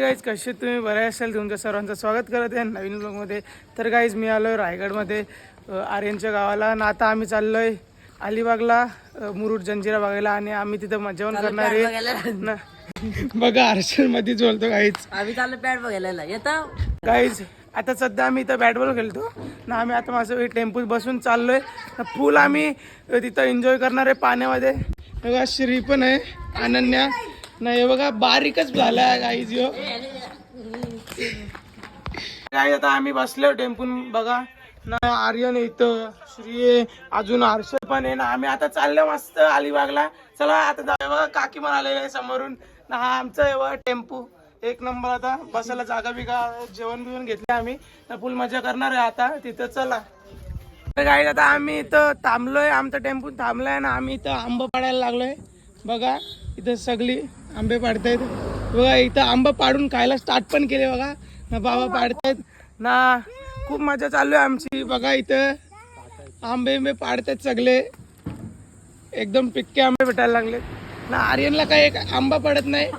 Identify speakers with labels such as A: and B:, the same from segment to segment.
A: Guys कसे तुम्ही? बरे असाल? तुमच्या सर्वांचं स्वागत करत आहे नवीन ब्लॉगमध्ये तर गाईज मी आलो आहे रायगडमध्ये आर्यनच्या गावाला. आणि आता आम्ही चाललो आहे अलिबागला मुरुड जंजिरा बघायला. आणि आम्ही तिथं जेवण करणार आहे. ना बघा हर्षलमध्ये बोलतो गाईज
B: आम्ही चाललो पॅड बघायला. येतं?
A: गाईज आता सध्या आम्ही इथं बॅट बॉल खेळतो. ना आम्ही आता माझं टेम्पोत बसून चाललोय. ना फुल आम्ही तिथं एन्जॉय करणार आहे पाण्यामध्ये. बघा श्री पण आहे अनन्या. नाही बघा बारीकच झाला गाईज यो. काय आता आम्ही बसलो टेम्पून बघा. ना आर्यन इथं श्री अजून हर्ष पण आहे ना आम्ही आता चाललो मस्त अलिबागला. चला आता जाऊया बघा काकी म्हणालेले आहे समोरून. ना हा आमचा आहे बघा टेम्पू. एक नंबर आता बसायला जागा बिगा जेवण बिवण घेतले आम्ही. ना फुल मजा करणार आहे आता तिथं चला. तर काय आता आम्ही इथं थांबलोय आमचा टेम्पू थांबलाय ना आम्ही इथं आंब पडायला लागलोय. बघा इथं सगळी. आंबे पाडतायत. बघा इथं आंबा पाडून खायला स्टार्ट पण केले बघा. ना बाबा पाडतायत. ना खूप मजा चालू आहे आमची. बघा इथं आंबे आंबे पाडतायत सगळे. एकदम पिक्के आंबे भेटायला लागले. ना आर्यनला काय एक आंबा पडत नाही.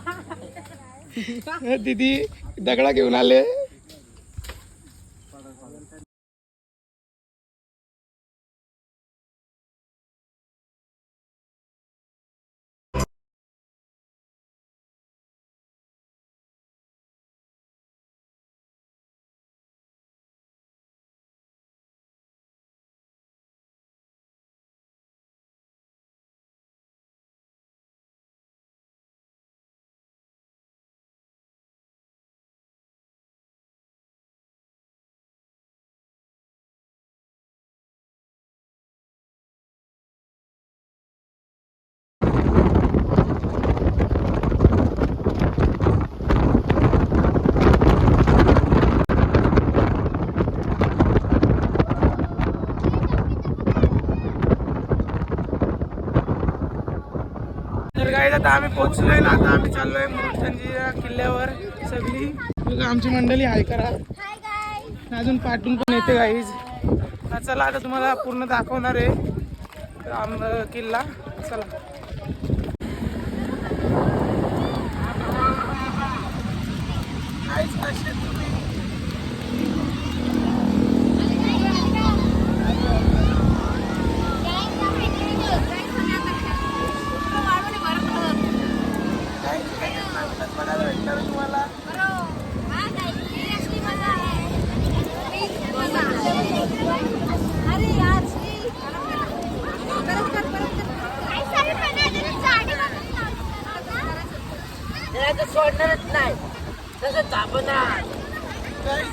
A: दीदी दगडा घेऊन आले. तर काय आता आम्ही पोहोचलोय ना आता आम्ही चाललोय मुरुडजंजिरा किल्ल्यावर सगळी. बघा आमची मंडळी हाय करा. अजून पाठून पण येते गाईज चला आता तुम्हाला पूर्ण दाखवणार आहे आम किल्ला. चला.
B: सोडणारच नाही. तसं तापणार
A: काय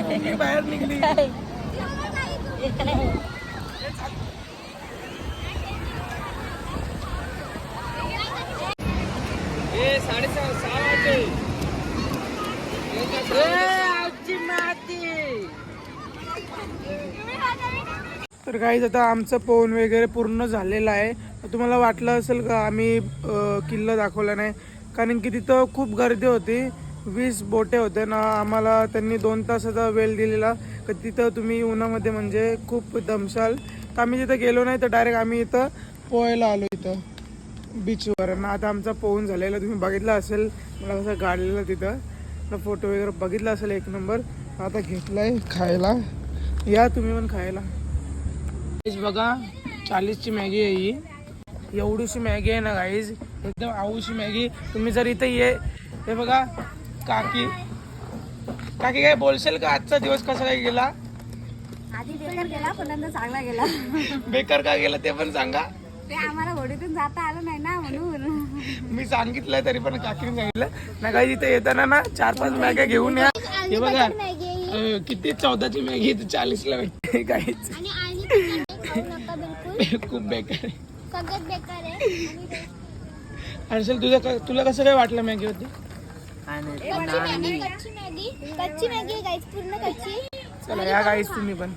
A: नाही काय बाहेर निघली साडेसहा सहा वाजले. तर काही आता आमचं पोहून वगैरे पूर्ण झालेलं आहे. तुम्हाला वाटलं असेल का आम्ही किल्लं किल्ला दाखवला नाही? कारण की तिथं खूप गर्दी होती. वीस बोटे होते ना आम्हाला त्यांनी दोन तासाचा वेळ दिलेला. तर तिथं तुम्ही उन्हामध्ये म्हणजे खूप दमशाल. तर आम्ही तिथं गेलो नाही तर डायरेक्ट आम्ही इथं पोहायला आलो इथं. बीचवर ना आता आमचा पोहून झालेला. तुम्ही बघितला असेल मला कसं गाडलेलं तिथं. ना फोटो वगैरे बघितला असेल एक नंबर आता घेतला आहे खायला. या तुम्ही पण खायला. बघा चाळीसची मॅगी आहे ही. एवढीशी मॅगी आहे ना गाईज एकदम आवूशी मॅगी. तुम्ही जर इथे ये हे बघा काकी. काकी काय बोलशील का? आजचा दिवस कसा काय गेला?
C: आधी बेकार गेला पण चांगला गेला.
A: बेकार का गेला ते पण सांगा.
C: ते आम्हाला होडीतून जाता आलं नाही ना म्हणून.
A: मी सांगितलं तरी पण काकीने सांगितलं. ना काही इथे येताना ना चार पाच मॅग्या घेऊन या. हे बघा. किती चौदाची मॅगी चाळीसला भेटते काहीच
C: नका बिलकुल.
A: खूप बेकार आहे.
C: सगळ्यात बेकार आहे.
A: हर्षल तुझं क- तुला कसं काय वाटलं मॅगी होती
C: कच्ची मॅगी कच्ची मॅगी. कच्ची मॅगी गाईस पूर्ण कच्ची.
A: चला या गाईस तुम्ही पण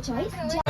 A: choice.